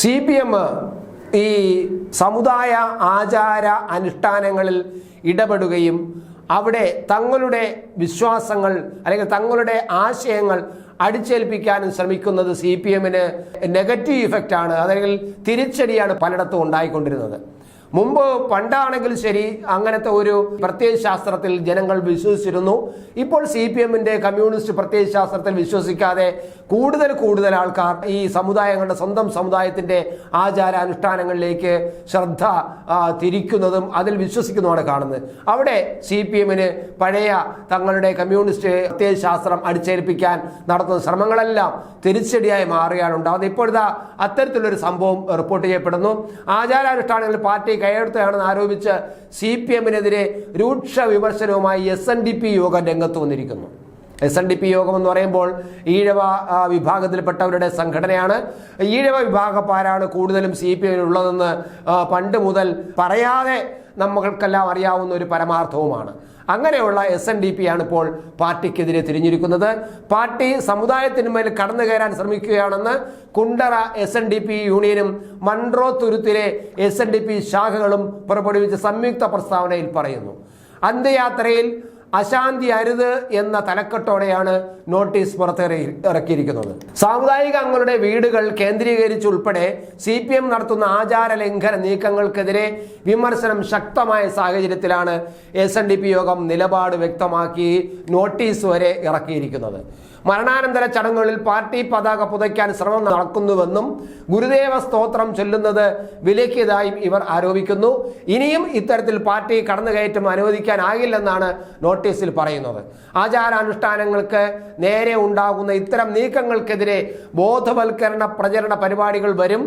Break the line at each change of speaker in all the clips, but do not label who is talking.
C P M ഈ സമുദായ ആചാര അനുഷ്ഠാനങ്ങളിൽ ഇടപെടുകയും അവിടെ തങ്ങളുടെ വിശ്വാസങ്ങൾ അല്ലെങ്കിൽ തങ്ങളുടെ ആശയങ്ങൾ അടിച്ചേൽപ്പിക്കാനും ശ്രമിക്കുന്നത് സി പി എമ്മിന് നെഗറ്റീവ് ഇഫക്റ്റാണ് ആണ്. അല്ലെങ്കിൽ തിരിച്ചടിയാണ് പലയിടത്തും ഉണ്ടായിക്കൊണ്ടിരുന്നത്. മുമ്പ് പണ്ടാണെങ്കിൽ ശരി അങ്ങനത്തെ ഒരു പ്രത്യയശാസ്ത്രത്തിൽ ജനങ്ങൾ വിശ്വസിച്ചിരുന്നു. ഇപ്പോൾ സി പി എമ്മിന്റെ കമ്മ്യൂണിസ്റ്റ് പ്രത്യയശാസ്ത്രത്തിൽ വിശ്വസിക്കാതെ കൂടുതൽ കൂടുതൽ ആൾക്കാർ ഈ സമുദായങ്ങളുടെ സ്വന്തം സമുദായത്തിന്റെ ആചാരാനുഷ്ഠാനങ്ങളിലേക്ക് ശ്രദ്ധ തിരിക്കുന്നതും അതിൽ വിശ്വസിക്കുന്നതുമാണ് കാണുന്നത്. അവിടെ സി പി എമ്മിന് പഴയ തങ്ങളുടെ കമ്മ്യൂണിസ്റ്റ് പ്രത്യയശാസ്ത്രം അടിച്ചേൽപ്പിക്കാൻ നടത്തുന്ന ശ്രമങ്ങളെല്ലാം തിരിച്ചടിയായി മാറുകയാണ് ഉണ്ടാകുന്നത്. ഇപ്പോഴത്തെ അത്തരത്തിലൊരു സംഭവം റിപ്പോർട്ട് ചെയ്യപ്പെടുന്നു. ആചാരാനുഷ്ഠാനങ്ങളിൽ പാർട്ടി കൈയെടുത്തതാണെന്ന് ആരോപിച്ച് സി പി എമ്മിനെതിരെ രൂക്ഷ വിമർശനവുമായി എസ് എൻ ഡി പി യോഗം രംഗത്ത് വന്നിരിക്കുന്നു. എസ് എൻ ഡി പി യോഗം എന്ന് പറയുമ്പോൾ ഈഴവ വിഭാഗത്തിൽപ്പെട്ടവരുടെ സംഘടനയാണ്. ഈഴവ വിഭാഗക്കാരാണ് കൂടുതലും സി പി എമ്മിനുള്ളതെന്ന് ആ, പണ്ട് മുതൽ പറയാതെ നമ്മൾക്കെല്ലാം അറിയാവുന്ന ഒരു പരമാർത്ഥവുമാണ്. അങ്ങനെയുള്ള എസ് എൻ ഡി പി ആണ് ഇപ്പോൾ പാർട്ടിക്കെതിരെ തിരിഞ്ഞിരിക്കുന്നത്. പാർട്ടി സമുദായത്തിന് മേൽ കടന്നു കയറാൻ ശ്രമിക്കുകയാണെന്ന് Kundara S N D P യൂണിയനും മൺട്രോ തുരുത്തിലെ എസ് എൻ ഡി പി ശാഖകളും പുറപ്പെടുവിച്ച സംയുക്ത പ്രസ്താവനയിൽ പറയുന്നു. അന്ത്യയാത്രയിൽ അശാന്തി അരുത് എന്ന തലക്കെട്ടോടെയാണ് നോട്ടീസ് പുറത്തിറ ഇറക്കിയിരിക്കുന്നത്. സാമുദായിക അംഗങ്ങളുടെ വീടുകൾ കേന്ദ്രീകരിച്ചുൾപ്പെടെ സി പി എം നടത്തുന്ന ആചാര ലംഘന നീക്കങ്ങൾക്കെതിരെ വിമർശനം ശക്തമായ സാഹചര്യത്തിലാണ് എസ് യോഗം നിലപാട് വ്യക്തമാക്കി നോട്ടീസ് വരെ ഇറക്കിയിരിക്കുന്നത്. മരണാനന്തര ചടങ്ങുകളിൽ പാർട്ടി പതാക പുതയ്ക്കാൻ ശ്രമം നടക്കുന്നുവെന്നും ഗുരുദേവ സ്തോത്രം ചൊല്ലുന്നത് വിലക്കിയതായും ഇവർ ആരോപിക്കുന്നു. ഇനിയും ഇത്തരത്തിൽ പാർട്ടി കടന്നുകയറ്റം അനുവദിക്കാനാകില്ലെന്നാണ് നോട്ടീസിൽ പറയുന്നത്. ആചാരാനുഷ്ഠാനങ്ങൾക്ക് നേരെ ഉണ്ടാകുന്ന ഇത്തരം നീക്കങ്ങൾക്കെതിരെ ബോധവൽക്കരണ പ്രചരണ പരിപാടികൾ വരും.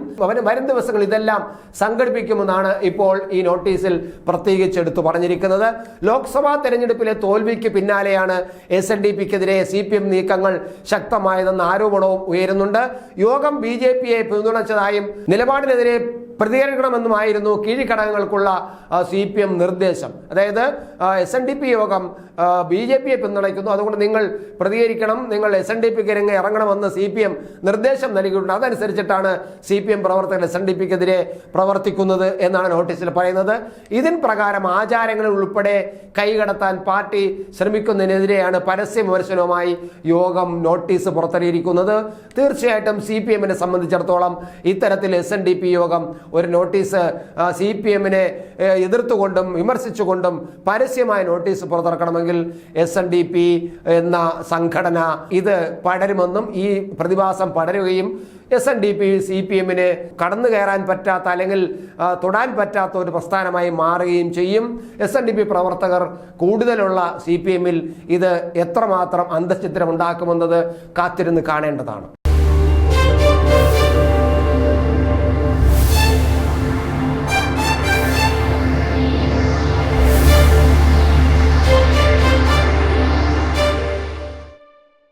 വരും ദിവസങ്ങൾ ഇതെല്ലാം സംഘടിപ്പിക്കുമെന്നാണ് ഇപ്പോൾ ഈ നോട്ടീസിൽ പ്രത്യേകിച്ച് എടുത്തു പറഞ്ഞിരിക്കുന്നത്. ലോക്സഭാ തെരഞ്ഞെടുപ്പിലെ തോൽവിക്ക് പിന്നാലെയാണ് എസ് എൻ ഡി പിക്കെതിരെ സി പി എം നീക്കങ്ങൾ ശക്തമായതെന്ന ആരോപണവും ഉയരുന്നുണ്ട്. യോഗം ബി പിയെ പിന്തുണച്ചതായും നിലപാടിനെതിരെ പ്രതികരിക്കണമെന്നുമായിരുന്നു കീഴ്ഘടകങ്ങൾക്കുള്ള സി പി എം നിർദ്ദേശം. അതായത് എസ് എൻ ഡി പി യോഗം ബി ജെ പിയെ പിന്തുണയ്ക്കുന്നു. അതുകൊണ്ട് നിങ്ങൾ പ്രതികരിക്കണം. നിങ്ങൾ എസ് എൻ ഡി പിക്ക് രംഗം ഇറങ്ങണമെന്ന് സി പി എം നിർദ്ദേശം നൽകിയിട്ടുണ്ട്. അതനുസരിച്ചിട്ടാണ് സി പി എം പ്രവർത്തകർ എസ് എൻ ഡി പിക്കെതിരെ പ്രവർത്തിക്കുന്നത് എന്നാണ് നോട്ടീസിൽ പറയുന്നത്. ഇതിൻ പ്രകാരം ആചാരങ്ങളിൽ ഉൾപ്പെടെ കൈകടത്താൻ പാർട്ടി ശ്രമിക്കുന്നതിനെതിരെയാണ് പരസ്യ വിമർശനവുമായി യോഗം നോട്ടീസ് പുറത്തിറക്കിയിരിക്കുന്നത് തീർച്ചയായിട്ടും സി പി എമ്മിനെ സംബന്ധിച്ചിടത്തോളം ഇത്തരത്തിൽ എസ് എൻ ഡി പി യോഗം ഒരു നോട്ടീസ് സി പി എമ്മിനെ എതിർത്തുകൊണ്ടും വിമർശിച്ചുകൊണ്ടും പരസ്യമായ നോട്ടീസ് പുറത്തിറക്കണമെങ്കിൽ എസ് എൻ ഡി പി എന്ന സംഘടന ഇത് പടരുമെന്നും ഈ പ്രതിഭാസം പടരുകയും S N D P C P എമ്മിന് കടന്നു കയറാൻ പറ്റാത്ത അല്ലെങ്കിൽ തൊടാൻ പറ്റാത്ത ഒരു പ്രസ്ഥാനമായി മാറുകയും ചെയ്യും. എസ് എൻ ഡി പി പ്രവർത്തകർ കൂടുതലുള്ള സി പി എമ്മിൽ ഇത് എത്രമാത്രം അന്തഃഛിദ്രം ഉണ്ടാക്കുമെന്നത് കാത്തിരുന്ന് കാണേണ്ടതാണ്.